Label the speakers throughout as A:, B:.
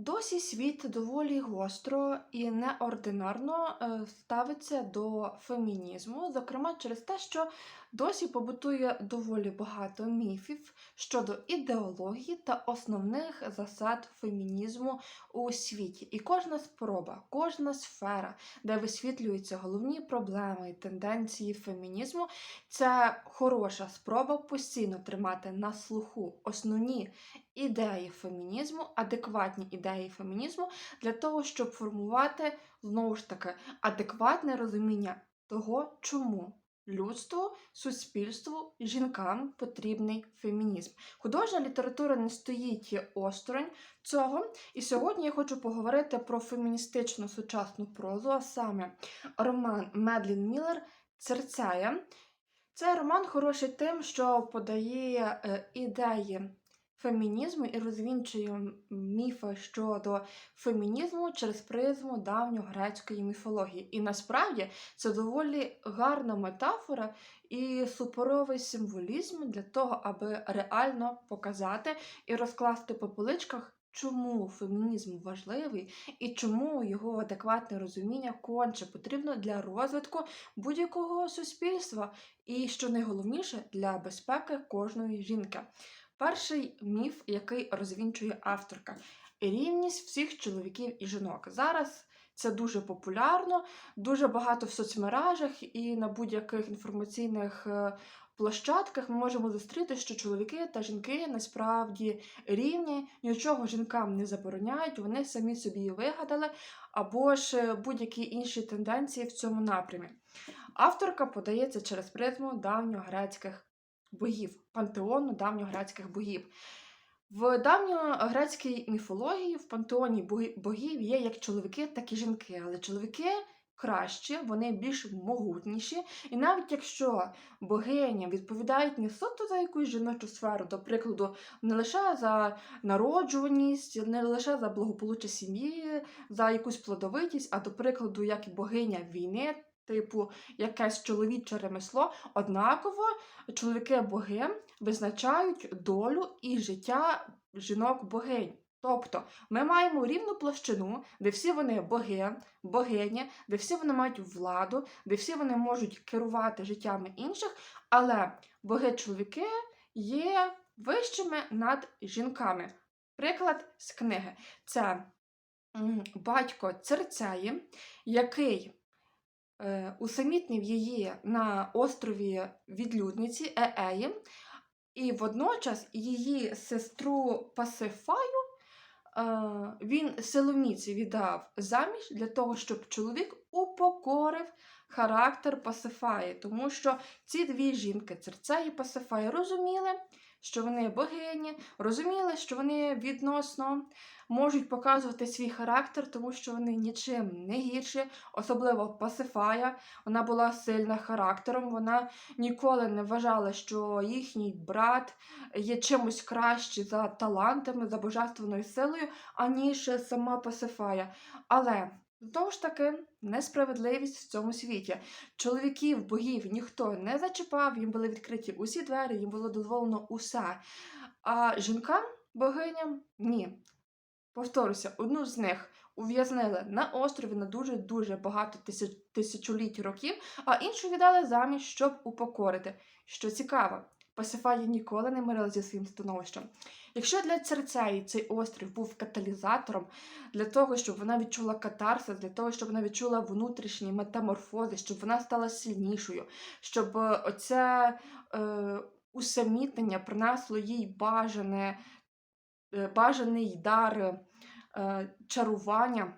A: Досі світ доволі гостро і неординарно е, ставиться до фемінізму, зокрема через те, що досі побутує доволі багато міфів щодо ідеології та основних засад фемінізму у світі. І кожна спроба, кожна сфера, де висвітлюються головні проблеми і тенденції фемінізму, це хороша спроба постійно тримати на слуху основні ідеї фемінізму, адекватні ідеї фемінізму для того, щоб формувати знову ж таки адекватне розуміння того, чому людству, суспільству, жінкам потрібний фемінізм. Художня література не стоїть осторонь цього. І сьогодні я хочу поговорити про феміністичну сучасну прозу, а саме роман Медлін Міллер Церцея. Цей роман хороший тим, що подає е, ідеї фемінізму і розвінчує міфи щодо фемінізму через призму давньогрецької міфології. І насправді це доволі гарна метафора і супоровий символізм для того, аби реально показати і розкласти по поличках. Чому фемінізм важливий і чому його адекватне розуміння конче потрібно для розвитку будь-якого суспільства, і що найголовніше для безпеки кожної жінки. Перший міф, який розвінчує авторка рівність всіх чоловіків і жінок. Зараз це дуже популярно, дуже багато в соцмережах і на будь-яких інформаційних е, площадках ми можемо зустріти, що чоловіки та жінки насправді рівні, нічого жінкам не забороняють, вони самі собі вигадали, або ж е, будь-які інші тенденції в цьому напрямі. Авторка подається через призму давньогрецьких богів, пантеону давньогрецьких богів. В давньогрецькій міфології в пантеоні богів є як чоловіки, так і жінки. Але чоловіки кращі, вони більш могутніші. І навіть якщо богиня відповідають не суто за якусь жіночу сферу, до прикладу, не лише за народжуваність, не лише за благополуччя сім'ї, за якусь плодовитість, а до прикладу, як і богиня війни типу якесь чоловіче ремесло, однаково чоловіки-боги визначають долю і життя жінок-богинь. Тобто ми маємо рівну площину, де всі вони боги, богині, де всі вони мають владу, де всі вони можуть керувати життями інших, але боги-чоловіки є вищими над жінками. Приклад з книги. Це батько Церцеї, який усамітнив її на острові відлюдниці Ееї, і водночас її сестру Пасифаю е, він силоміці віддав заміж для того, щоб чоловік упокорив характер Пасифаї, тому що ці дві жінки, Церцея і Пасифаї, розуміли, що вони богині, розуміли, що вони відносно можуть показувати свій характер, тому що вони нічим не гірші, особливо Пасифая. Вона була сильна характером, вона ніколи не вважала, що їхній брат є чимось краще за талантами, за божественною силою, аніж сама Пасифая. Але Знову ж таки, несправедливість в цьому світі. Чоловіків, богів ніхто не зачіпав, їм були відкриті усі двері, їм було дозволено усе. А жінкам, богиням ні. Повторюся, одну з них ув'язнили на острові на дуже-дуже багато тисяч, тисячоліть років, а іншу віддали заміж, щоб упокорити. Що цікаво, Пасифаї ніколи не мирила зі своїм становищем. Якщо для Церцеї цей острів був каталізатором для того, щоб вона відчула катарсис, для того, щоб вона відчула внутрішні метаморфози, щоб вона стала сильнішою, щоб е, оце е, усамітнення принесло їй бажане, е, бажаний дар е, чарування.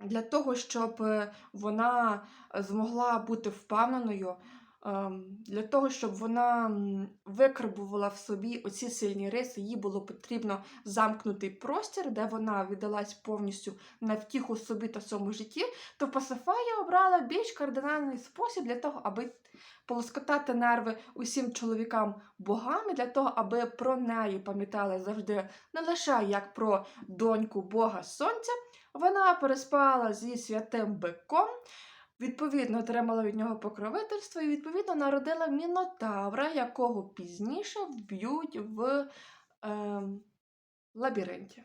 A: Для того, щоб е, вона змогла бути впевненою для того, щоб вона викарбувала в собі оці сильні риси, їй було потрібно замкнутий простір, де вона віддалась повністю на втіху собі та своєму житті, то Пасифая обрала більш кардинальний спосіб для того, аби полоскотати нерви усім чоловікам богами, для того, аби про неї пам'ятали завжди не лише як про доньку Бога Сонця. Вона переспала зі святим биком. Відповідно, отримала від нього покровительство і, відповідно, народила мінотавра, якого пізніше вб'ють в е, лабіринті.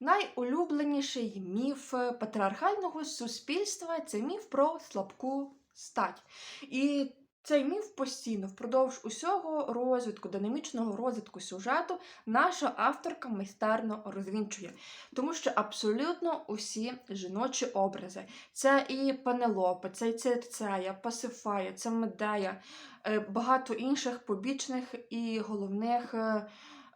A: Найулюбленіший міф патріархального суспільства це міф про слабку стать. І цей міф постійно впродовж усього розвитку, динамічного розвитку сюжету наша авторка майстерно розвінчує. Тому що абсолютно усі жіночі образи це і Пенелопа, це і Цирцея, Пасифая, це Медея, е, багато інших побічних і головних.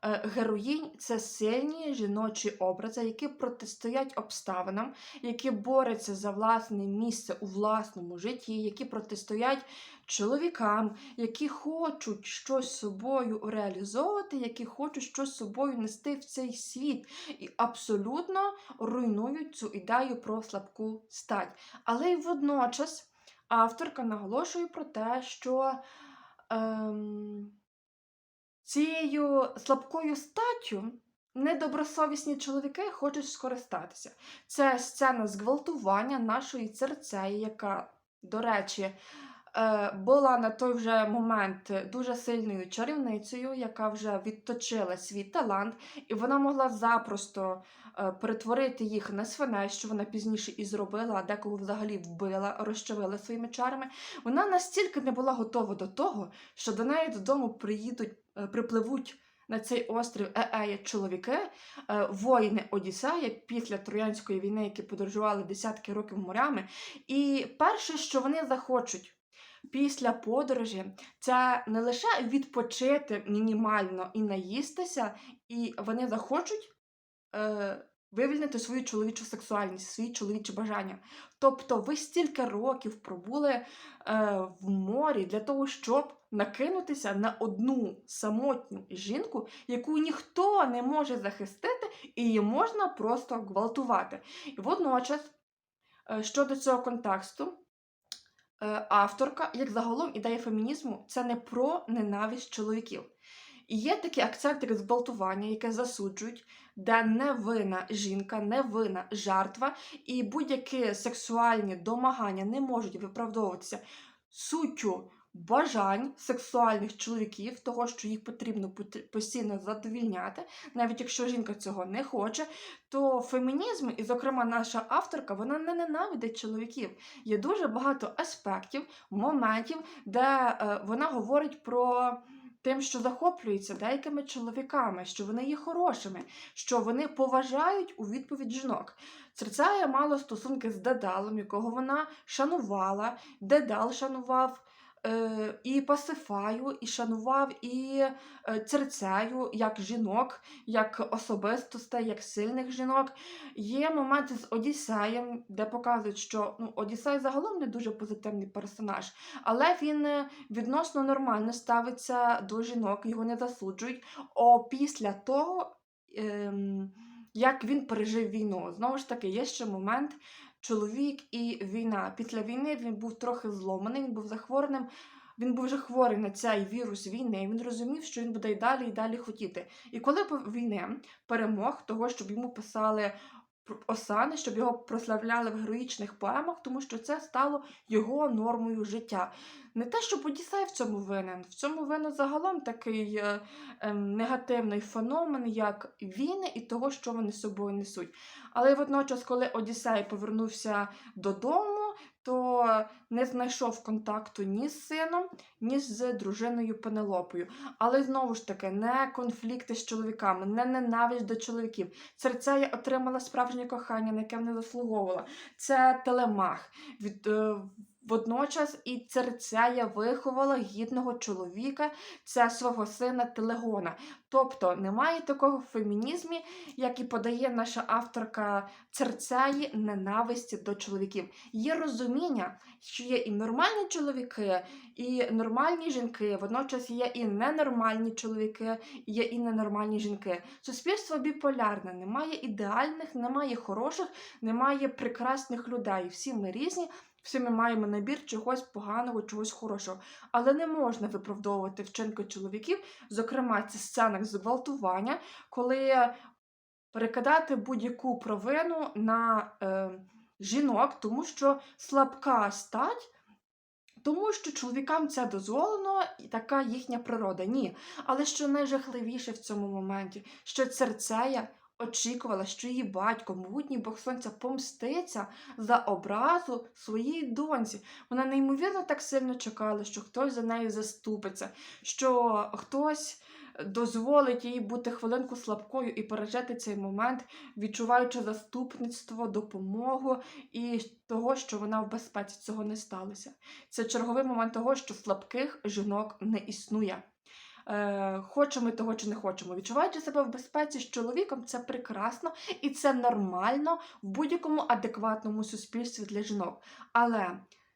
A: Е, Героїнь це сильні жіночі образи, які протистоять обставинам, які борються за власне місце у власному житті, які протистоять чоловікам, які хочуть щось собою реалізовувати, які хочуть щось собою нести в цей світ, і абсолютно руйнують цю ідею про слабку стать. Але й водночас авторка наголошує про те, що. Ем, цією слабкою статтю недобросовісні чоловіки хочуть скористатися. Це сцена зґвалтування нашої церцеї, яка, до речі, була на той вже момент дуже сильною чарівницею, яка вже відточила свій талант, і вона могла запросто е, перетворити їх на свиней, що вона пізніше і зробила, а декого взагалі вбила, розчавила своїми чарами. Вона настільки не була готова до того, що до неї додому приїдуть, е, припливуть на цей острів Еея чоловіки, е, воїни Одіссея після Троянської війни, які подорожували десятки років морями. І перше, що вони захочуть. Після подорожі це не лише відпочити мінімально і наїстися, і вони захочуть е, вивільнити свою чоловічу сексуальність, свої чоловічі бажання. Тобто ви стільки років пробули е, в морі для того, щоб накинутися на одну самотню жінку, яку ніхто не може захистити, і її можна просто гвалтувати. І водночас, е, щодо цього контексту, авторка, як загалом ідея фемінізму, це не про ненависть чоловіків. І є такі акценти як яке засуджують, де не вина жінка, не вина жертва, і будь-які сексуальні домагання не можуть виправдовуватися суттю бажань сексуальних чоловіків, того, що їх потрібно пот- постійно задовільняти, навіть якщо жінка цього не хоче, то фемінізм, і, зокрема, наша авторка, вона не ненавидить чоловіків. Є дуже багато аспектів, моментів, де е, вона говорить про. Тим, що захоплюється деякими чоловіками, що вони є хорошими, що вони поважають у відповідь жінок. Церцея мала стосунки з Дедалом, якого вона шанувала. Дедал шанував і Пасифаю, і шанував і е, Церцею як жінок, як особистостей, як сильних жінок. Є моменти з Одіссеєм, де показують, що ну, Одіссей загалом не дуже позитивний персонаж, але він е, відносно нормально ставиться до жінок, його не засуджують. О, після того. Ем, як він пережив війну. Знову ж таки, є ще момент чоловік і війна. Після війни він був трохи зломаний, він був захвореним. Він був вже хворий на цей вірус війни. Він розумів, що він буде і далі, і далі хотіти. І коли війни перемог того, щоб йому писали осани, щоб його прославляли в героїчних поемах, тому що це стало його нормою життя. Не те, що Одіссей в цьому винен. В цьому винен загалом такий е, е, негативний феномен, як війни і того, що вони з собою несуть. Але водночас, коли Одіссей повернувся додому, то не знайшов контакту ні з сином, ні з дружиною Пенелопою. Але знову ж таки, не конфлікти з чоловіками, не ненависть до чоловіків. Церцея отримала справжнє кохання, на яке не заслуговувала. Це телемах. Від, е, Водночас і Церцея виховала гідного чоловіка, це свого сина Телегона. Тобто немає такого в фемінізмі, як і подає наша авторка Церцеї ненависті до чоловіків. Є розуміння, що є і нормальні чоловіки, і нормальні жінки, водночас є і ненормальні чоловіки, є і ненормальні жінки. Суспільство біполярне, немає ідеальних, немає хороших, немає прекрасних людей. Всі ми різні. Всі ми маємо набір чогось поганого, чогось хорошого. Але не можна виправдовувати вчинки чоловіків, зокрема, це сценах зґвалтування, коли перекидати будь-яку провину на е, жінок, тому що слабка стать. Тому що чоловікам це дозволено, і така їхня природа. Ні. Але що найжахливіше в цьому моменті, що Церцея очікувала, що її батько, могутній Бог Сонця, помститься за образу своїй доньці. Вона неймовірно так сильно чекала, що хтось за нею заступиться, що хтось дозволить їй бути хвилинку слабкою і пережити цей момент, відчуваючи заступництво, допомогу і того, що вона в безпеці цього не сталося. Це черговий момент того, що слабких жінок не існує. Е, хочемо того чи не хочемо. Відчуваючи себе в безпеці з чоловіком, це прекрасно і це нормально в будь-якому адекватному суспільстві для жінок. Але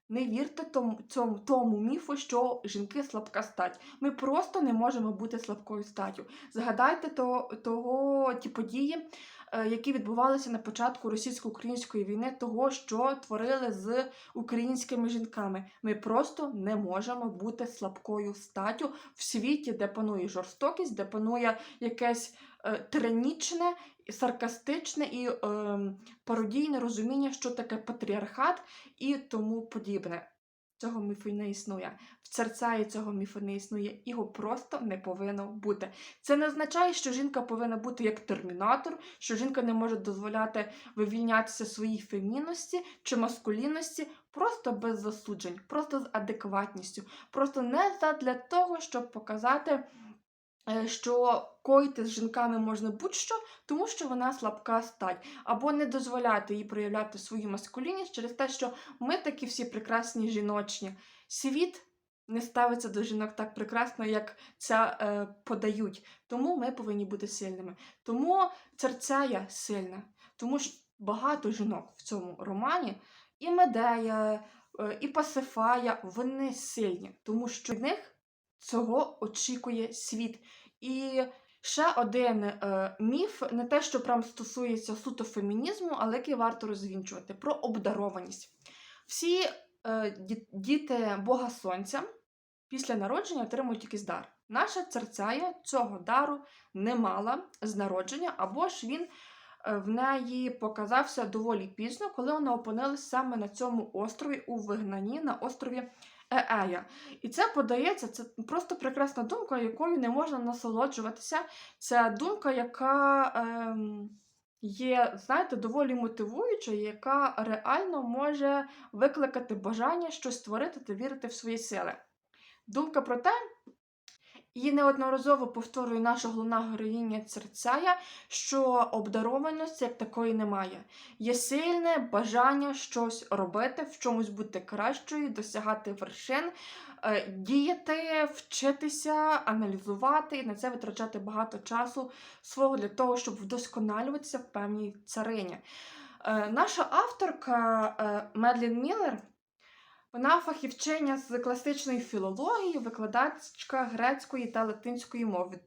A: не вірте тому, цьому, тому міфу, що жінки слабка стать. Ми просто не можемо бути слабкою статтю. Згадайте то, того ті події, які відбувалися на початку російсько-української війни, того, що творили з українськими жінками. Ми просто не можемо бути слабкою статтю в світі, де панує жорстокість, де панує якесь е, тиранічне, саркастичне і е, пародійне розуміння, що таке патріархат і тому подібне. Цього міфу не існує. В серцеї цього міфу не існує, його просто не повинно бути. Це не означає, що жінка повинна бути як термінатор, що жінка не може дозволяти вивільнятися своїй фемінності чи маскулінності, просто без засуджень, просто з адекватністю, просто не задля того, щоб показати. Е, Що коїти з жінками можна будь-що, тому що вона слабка стать, або не дозволяти їй проявляти свою маскулінність через те, що ми такі всі прекрасні жіночні. Світ не ставиться до жінок так прекрасно, як це е, подають. Тому ми повинні бути сильними. Тому Церцея сильна, тому що багато жінок в цьому романі, і Медея, е, і Пасифая, вони сильні, тому що від них цього очікує світ. І ще один е, міф, не те, що прям стосується суто фемінізму, але який варто розвінчувати про обдарованість. Всі е, діти Бога Сонця після народження отримують якийсь дар. Наша церцея цього дару не мала з народження, або ж він е, в неї показався доволі пізно, коли вона опинилась саме на цьому острові у вигнанні на острові Еея. І це подається, це просто прекрасна думка, якою не можна насолоджуватися. Це думка, яка ем, є, знаєте, доволі мотивуючою, яка реально може викликати бажання щось створити та вірити в свої сили. Думка про те, і неодноразово повторює наша головна героїня Церцея, що обдарованості як такої немає. Є сильне бажання щось робити, в чомусь бути кращою, досягати вершин, е, діяти, вчитися, аналізувати і на це витрачати багато часу свого для того, щоб вдосконалюватися в певній царині. Е, Наша авторка е, Медлін Міллер вона фахівчиня з класичної філології, викладачка грецької та латинської мови.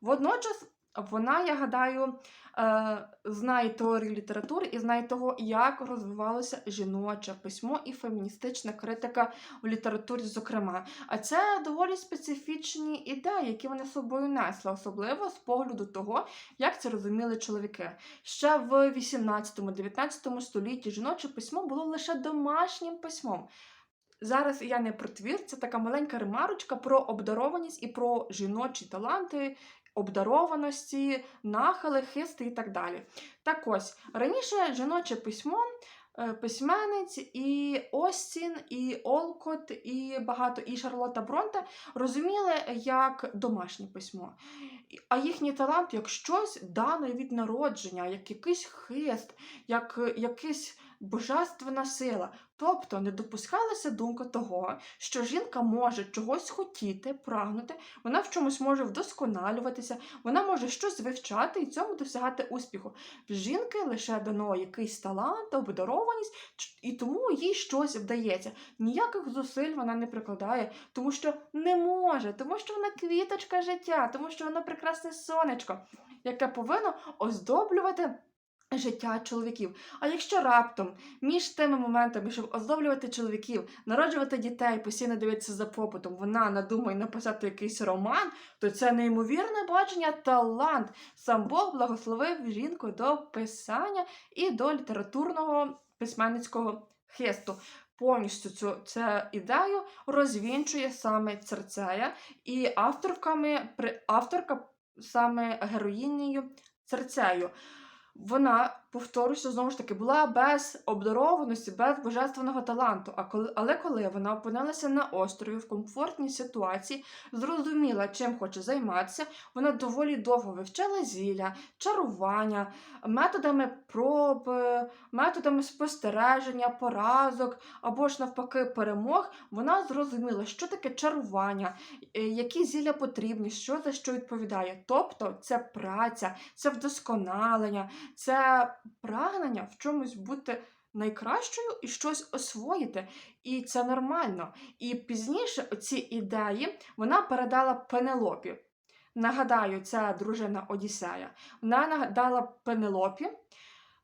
A: Водночас вона, я гадаю, е, знає теорію літератури і знає того, як розвивалося жіноче письмо і феміністична критика в літературі, зокрема. А це доволі специфічні ідеї, які вони собою несли, особливо з погляду того, як це розуміли чоловіки. Ще в 18-19 столітті жіноче письмо було лише домашнім письмом. Зараз я не про твір, це така маленька ремарочка про обдарованість і про жіночі таланти, обдарованості, нахили, хисти і так далі. Так ось, раніше жіноче письмо, е, письменниць і Остін, і Олкот, і багато і Шарлотта Бронте розуміли як домашнє письмо. А їхній талант як щось дане від народження, як якийсь хист, як якийсь божественна сила. Тобто не допускалася думка того, що жінка може чогось хотіти, прагнути, вона в чомусь може вдосконалюватися, вона може щось вивчати і цьому досягати успіху. В жінки лише дано якийсь талант, обдарованість, і тому їй щось вдається. Ніяких зусиль вона не прикладає, тому що не може, тому що вона квіточка життя, тому що вона прекрасне сонечко, яке повинно оздоблювати. Життя чоловіків. А якщо раптом між тими моментами, щоб оздоблювати чоловіків, народжувати дітей, постійно дивитися за попитом, вона надумає написати якийсь роман, то це неймовірне бачення, талант. Сам Бог благословив жінку до писання і до літературного письменницького хисту. Повністю цю, цю ідею розвінчує саме Церцея, і авторками, авторка саме героїнею Церцею. Вона, повторюся, знову ж таки, була без обдарованості, без божественного таланту. А коли, але коли вона опинилася на острові в комфортній ситуації, зрозуміла, чим хоче займатися, вона доволі довго вивчала зілля, чарування, методами проб, е, методами спостереження, поразок або ж навпаки перемог. Вона зрозуміла, що таке чарування, е, які зілля потрібні, що за що відповідає. Тобто це праця, це вдосконалення, це прагнення в чомусь бути найкращою і щось освоїти. І це нормально. І пізніше ці ідеї вона передала Пенелопі. Нагадаю, це дружина Одіссея. Вона нагадала Пенелопі,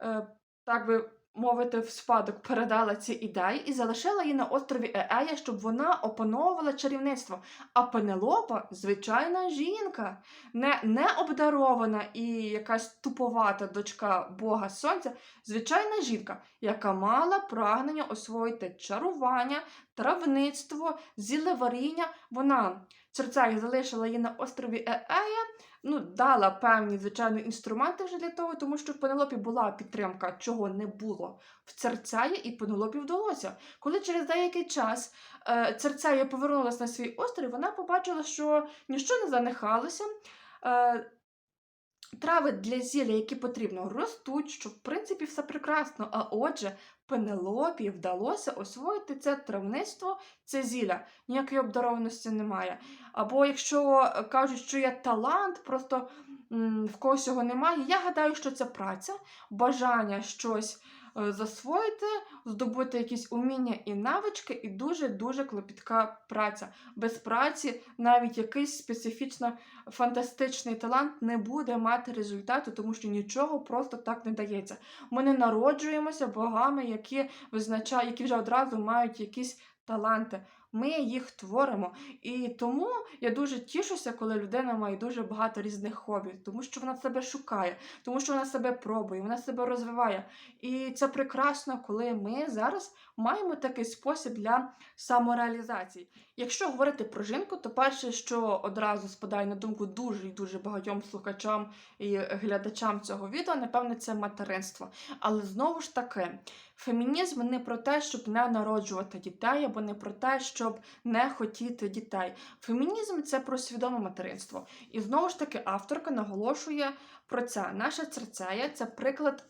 A: е, так би мовити, в спадок передала ці ідеї і залишила її на острові Еея, щоб вона опановувала чарівництво. А Пенелопа звичайна жінка, не, не обдарована і якась туповата дочка Бога Сонця, звичайна жінка, яка мала прагнення освоїти чарування, травництво, зілеваріння. Вона Церцея залишила її на острові Еея, ну, дала певні, звичайно, інструменти вже для того, тому що в Пенелопі була підтримка, чого не було в Церцеї, і Пенелопі вдалося. Коли через деякий час е, Церцея повернулася на свій острів, вона побачила, що ніщо не занихалося. Е, Трави для зілля, які потрібно, ростуть, що в принципі все прекрасно. А отже, Пенелопі вдалося освоїти це травництво, це зілля. Ніякої обдарованості немає. Або якщо е, кажуть, що є талант, просто в когось його немає. Я гадаю, що це праця, бажання щось засвоїти, здобути якісь уміння і навички, і дуже-дуже клопітка праця. Без праці навіть якийсь специфічно фантастичний талант не буде мати результату, тому що нічого просто так не дається. Ми не народжуємося богами, які визначають, які вже одразу мають якісь таланти. Ми їх творимо. І тому я дуже тішуся, коли людина має дуже багато різних хобі, тому що вона себе шукає, тому що вона себе пробує, вона себе розвиває. І це прекрасно, коли ми зараз маємо такий спосіб для самореалізації. Якщо говорити про жінку, то перше, що одразу спадає на думку дуже і дуже багатьом слухачам і глядачам цього відео, напевне, це материнство. Але знову ж таки, фемінізм не про те, щоб не народжувати дітей, або не про те, щоб не хотіти дітей. Фемінізм це про свідоме материнство. І знову ж таки, авторка наголошує про це. Наша церцея це приклад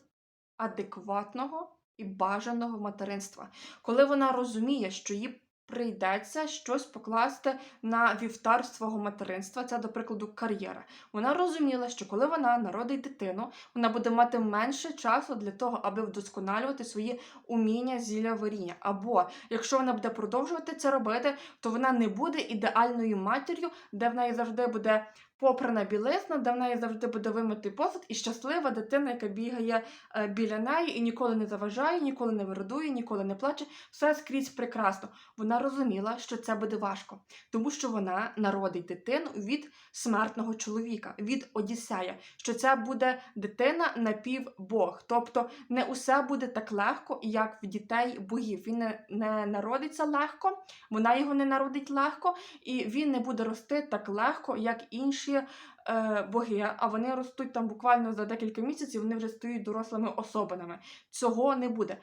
A: адекватного і бажаного материнства, коли вона розуміє, що їй прийдеться щось покласти на вівтар свого материнства, це, до прикладу, кар'єра. Вона розуміла, що коли вона народить дитину, вона буде мати менше часу для того, аби вдосконалювати свої уміння зілля варіння. Або якщо вона буде продовжувати це робити, то вона не буде ідеальною матір'ю, де в неї завжди буде попрана білизна, де в неї завжди буде вимитий посуд, і щаслива дитина, яка бігає е, біля неї і ніколи не заважає, ніколи не вирадує, ніколи не плаче. Все скрізь прекрасно. Вона розуміла, що це буде важко, тому що вона народить дитину від смертного чоловіка, від Одіссея, що це буде дитина напівбог. Тобто не усе буде так легко, як в дітей богів. Він не, не народиться легко, вона його не народить легко, і він не буде рости так легко, як інші е, боги. А вони ростуть там буквально за декілька місяців, вони вже стають дорослими особинами. Цього не буде.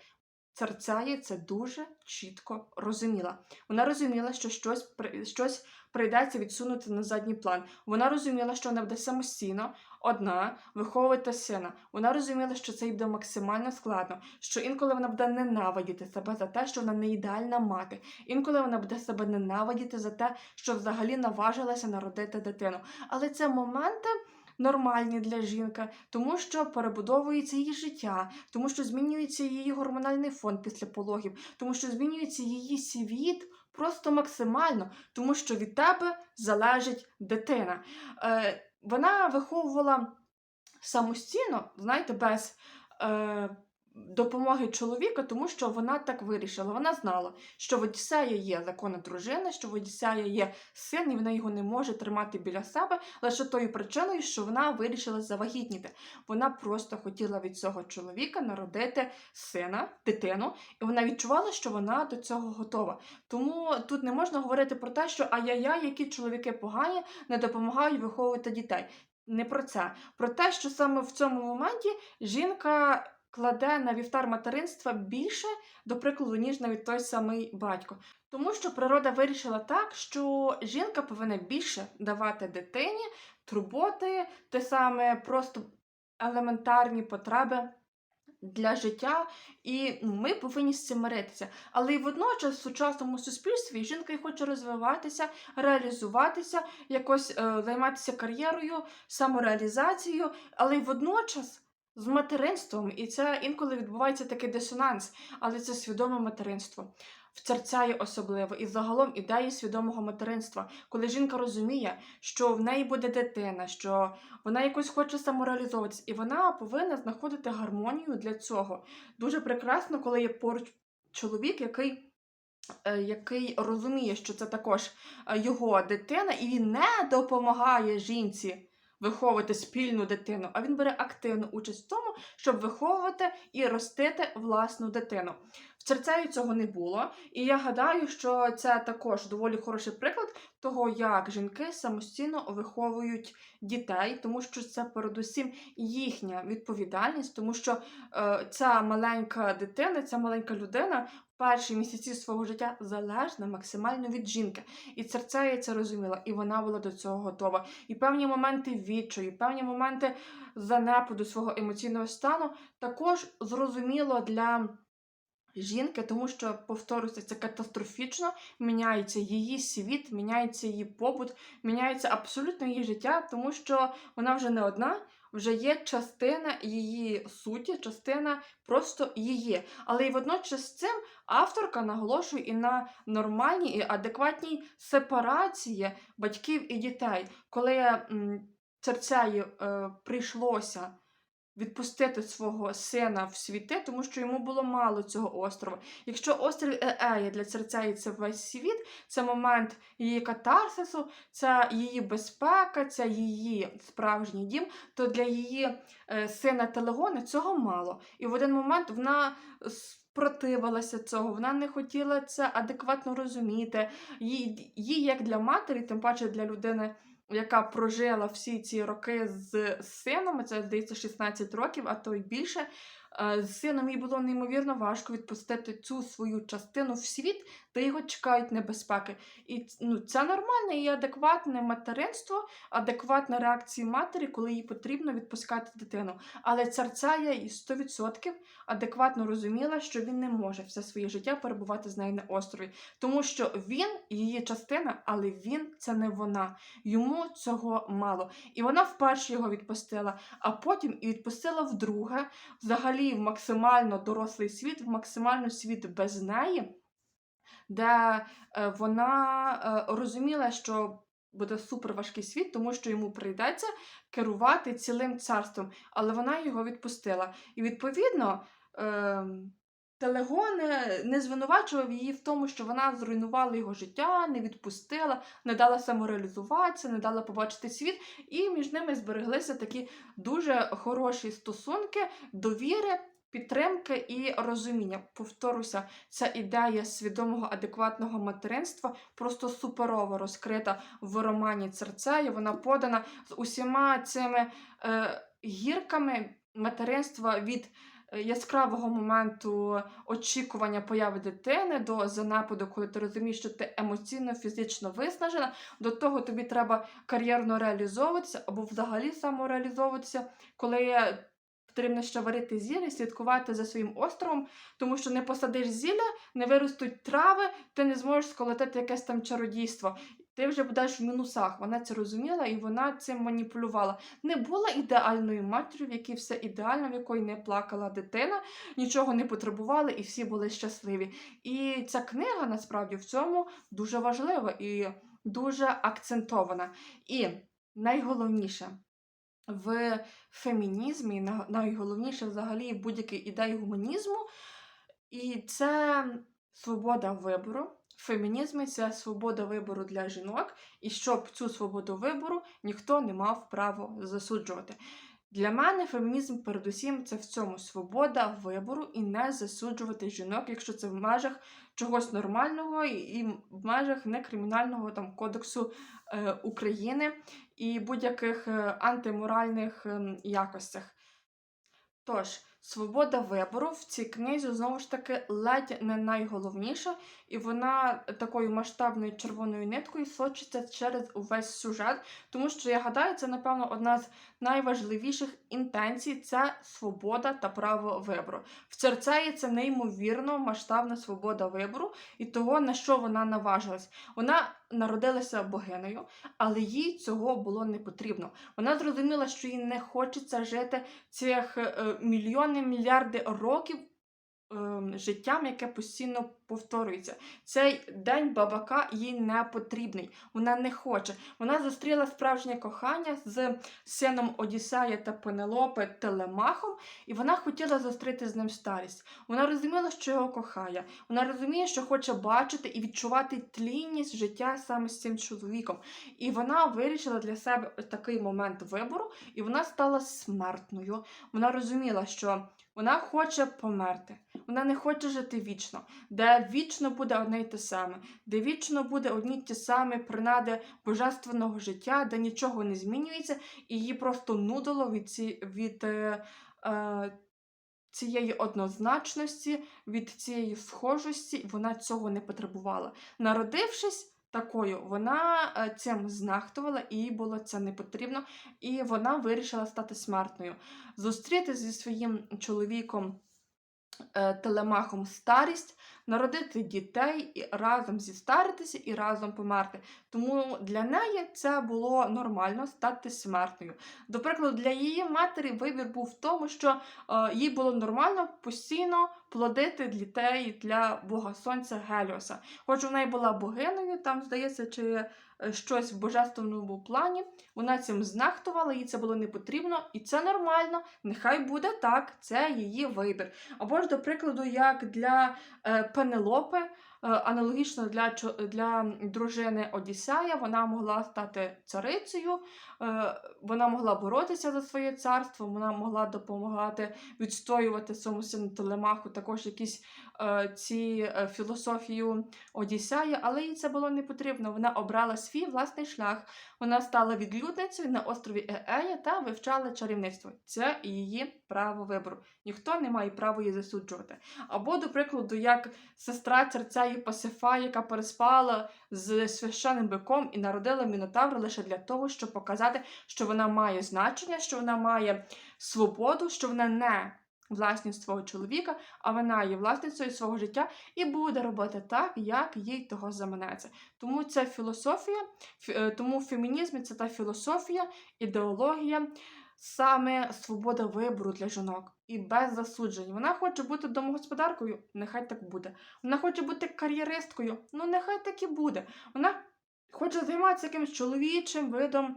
A: Церцея це дуже чітко розуміла. Вона розуміла, що щось, щось прийдеться відсунути на задній план. Вона розуміла, що вона буде самостійно, одна, виховувати сина. Вона розуміла, що це їй буде максимально складно, що інколи вона буде ненавидіти себе за те, що вона не ідеальна мати. Інколи вона буде себе ненавидіти за те, що взагалі наважилася народити дитину. Але це моменти. Нормальні для жінки, тому що перебудовується її життя, тому що змінюється її гормональний фон після пологів, тому що змінюється її світ просто максимально, тому що від тебе залежить дитина. Е, вона виховувала самостійно, знаєте, без е, допомоги чоловіка, тому що вона так вирішила. Вона знала, що в Одіссея є законна дружина, що в Одіссея є син, і вона його не може тримати біля себе лише тою причиною, що вона вирішила завагітніти. Вона просто хотіла від цього чоловіка народити сина, дитину, і вона відчувала, що вона до цього готова. Тому тут не можна говорити про те, що ай-яй-яй, які чоловіки погані не допомагають виховувати дітей. не про це. Про те, що саме в цьому моменті жінка кладе на вівтар материнства більше, до прикладу, ніж навіть той самий батько. Тому що природа вирішила так, що жінка повинна більше давати дитині турботи, те саме просто елементарні потреби для життя, і ну, ми повинні з цим миритися. Але й водночас в сучасному суспільстві жінка й хоче розвиватися, реалізуватися, якось е, займатися кар'єрою, самореалізацією, але й водночас. З материнством, і це інколи відбувається такий дисонанс, але це свідоме материнство. В церцяї особливо, і загалом ідеї свідомого материнства, коли жінка розуміє, що в неї буде дитина, що вона якось хоче самореалізовуватися, і вона повинна знаходити гармонію для цього. Дуже прекрасно, коли є поруч чоловік, який, е, який розуміє, що це також е, його дитина, і він не допомагає жінці. Виховувати спільну дитину, а він бере активну участь в тому, щоб виховувати і ростити власну дитину. В Церцеї цього не було, і я гадаю, що це також доволі хороший приклад того, як жінки самостійно виховують дітей, тому що це передусім їхня відповідальність, тому що е, ця маленька дитина, ця маленька людина перші місяці свого життя залежна максимально від жінки. І Церцея це розуміла, і вона була до цього готова. І певні моменти відчаю, певні моменти занепаду свого емоційного стану також зрозуміло для. Жінки, тому що, повторюся, це катастрофічно, міняється її світ, міняється її побут, міняється абсолютно її життя, тому що вона вже не одна, вже є частина її суті, частина просто її. Але й водночас з цим авторка наголошує і на нормальній і адекватній сепарації батьків і дітей, коли Церцею е, прийшлося відпустити свого сина в світи, тому що йому було мало цього острова. Якщо острів Еея для Церцеї це весь світ, це момент її катарсису, це її безпека, це її справжній дім, то для її е, сина Телегона цього мало. І в один момент вона спротивилася цього, вона не хотіла це адекватно розуміти. Їй, їй як для матері, тим паче для людини яка прожила всі ці роки з сином, це здається 16 років, а то й більше. е, З сином їй було неймовірно важко відпустити цю свою частину в світ, де його чекають небезпеки. І ну, це нормальне і адекватне материнство, адекватна реакція матері, коли їй потрібно відпускати дитину. Але царцая і 100% адекватно розуміла, що він не може все своє життя перебувати з нею на острові, тому що він її частина, але він це не вона. Йому цього мало. І вона вперше його відпустила, а потім і відпустила вдруге, взагалі в максимально дорослий світ, в максимально світ без неї, де е, вона е, розуміла, що. Буде супер важкий світ, тому що йому прийдеться керувати цілим царством, але вона його відпустила. І відповідно е, Телегон не- не звинувачував її в тому, що вона зруйнувала його життя, не відпустила, не дала самореалізуватися, не дала побачити світ, і між ними збереглися такі дуже хороші стосунки, довіри. Підтримки і розуміння. Повторюся, ця ідея свідомого адекватного материнства просто суперово розкрита в романі Церцею. Вона подана з усіма цими е, гірками материнства від е, яскравого моменту очікування появи дитини до занепаду, коли ти розумієш, що ти емоційно, фізично виснажена. До того тобі треба кар'єрно реалізовуватися або взагалі самореалізовуватися, коли потрібно ще варити зілля слідкувати за своїм островом, тому що не посадиш зілля, не виростуть трави, ти не зможеш сколотити якесь там чародійство. Ти вже будеш в мінусах. Вона це розуміла і вона цим маніпулювала. Не була ідеальною матір'ю, в якій все ідеально, в якої не плакала дитина, нічого не потребували, і всі були щасливі. І ця книга насправді в цьому дуже важлива і дуже акцентована. І найголовніше в фемінізмі, найголовніше взагалі в будь-якій ідеї гуманізму, і це свобода вибору. В фемінізмі це свобода вибору для жінок, і щоб цю свободу вибору ніхто не мав права засуджувати. Для мене фемінізм, передусім, це в цьому свобода вибору і не засуджувати жінок, якщо це в межах чогось нормального і в межах некримінального там кодексу е, України. І будь-яких е, антиморальних ем, якостях. Тож, свобода вибору в цій книзі знову ж таки ледь не найголовніша, і вона такою масштабною червоною ниткою сочиться через увесь сюжет, тому що я гадаю, це, напевно, одна з найважливіших інтенцій це свобода та право вибору. В Церцеї це неймовірно масштабна свобода вибору і того, на що вона наважилась. Вона народилася богинею, але їй цього було не потрібно. Вона зрозуміла, що їй не хочеться жити цих е, мільйони мільярди років. Ем, Життям, яке постійно повторюється. Цей день бабака їй не потрібний. Вона не хоче. Вона зустріла справжнє кохання з сином Одіссея та Пенелопи Телемахом, і вона хотіла зустріти з ним старість. Вона розуміла, що його кохає. Вона розуміє, що хоче бачити і відчувати тлінність життя саме з цим чоловіком. І вона вирішила для себе такий момент вибору, і вона стала смертною. Вона розуміла, що вона хоче померти. Вона не хоче жити вічно, де вічно буде одне й те саме, де вічно буде одні й ті самі принади божественного життя, де нічого не змінюється, і її просто нудило від, ці, від е, е, цієї однозначності, від цієї схожості, і вона цього не потребувала. Народившись. Такою вона е, цим знахтувала, і їй було це не потрібно, і вона вирішила стати смертною. Зустріти зі своїм чоловіком е, телемахом старість, народити дітей і разом зістаритися і разом померти. Тому для неї це було нормально стати смертною. До прикладу, для її матері вибір був в тому, що е, їй було нормально постійно плодити дітей для Бога Сонця Геліоса. Хоч вона й була богинею, там, здається, чи е, щось в божественному плані, вона цим знахтувала, їй це було не потрібно, і це нормально. Нехай буде так, це її вибір. Або ж, до прикладу, як для е, Пенелопи, аналогічно для, для дружини Одіссея, вона могла стати царицею, е, вона могла боротися за своє царство, вона могла допомагати відстоювати своєму сину Телемаху також якісь е, ці е, філософію Одіссея, але їй це було не потрібно. Вона обрала свій власний шлях. Вона стала відлюдницею на острові Еея та вивчала чарівництво. Це її право вибору. Ніхто не має права її засуджувати. Або, до прикладу, як сестра Церцеї Пасифа, яка переспала з священним биком і народила мінотавра лише для того, щоб показати, що вона має значення, що вона має свободу, що вона не власність свого чоловіка, а вона є власницею свого життя і буде робити так, як їй того заманеться. Тому це філософія, фі- е, тому фемінізм це та філософія, ідеологія, саме свобода вибору для жінок і без засуджень. Вона хоче бути домогосподаркою, нехай так буде. Вона хоче бути кар'єристкою, ну нехай так і буде. Вона хоче займатися якимось чоловічим видом.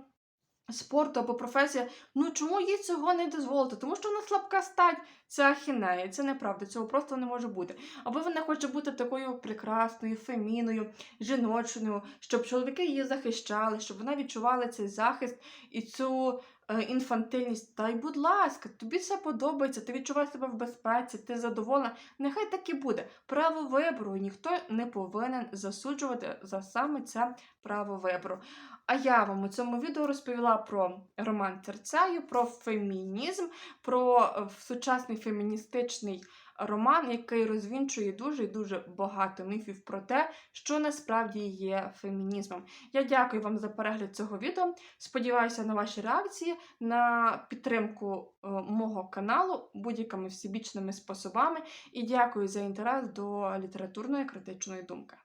A: Спорту або професія, ну чому їй цього не дозволити? Тому що вона слабка стать, це ахінея, це неправда, цього просто не може бути. Або вона хоче бути такою прекрасною, феміною, жіночною, щоб чоловіки її захищали, щоб вона відчувала цей захист і цю інфантильність. Та й будь ласка, тобі все подобається, ти відчуваєш себе в безпеці, ти задоволена. Нехай так і буде. Право вибору, ніхто не повинен засуджувати за саме це право вибору. А я вам у цьому відео розповіла про роман Терцею, про фемінізм, про е, сучасний феміністичний роман, який розвінчує дуже і дуже багато міфів про те, що насправді є фемінізмом. Я дякую вам за перегляд цього відео. Сподіваюся на ваші реакції, на підтримку е, мого каналу будь-якими всебічними способами. І дякую за інтерес до літературної критичної думки.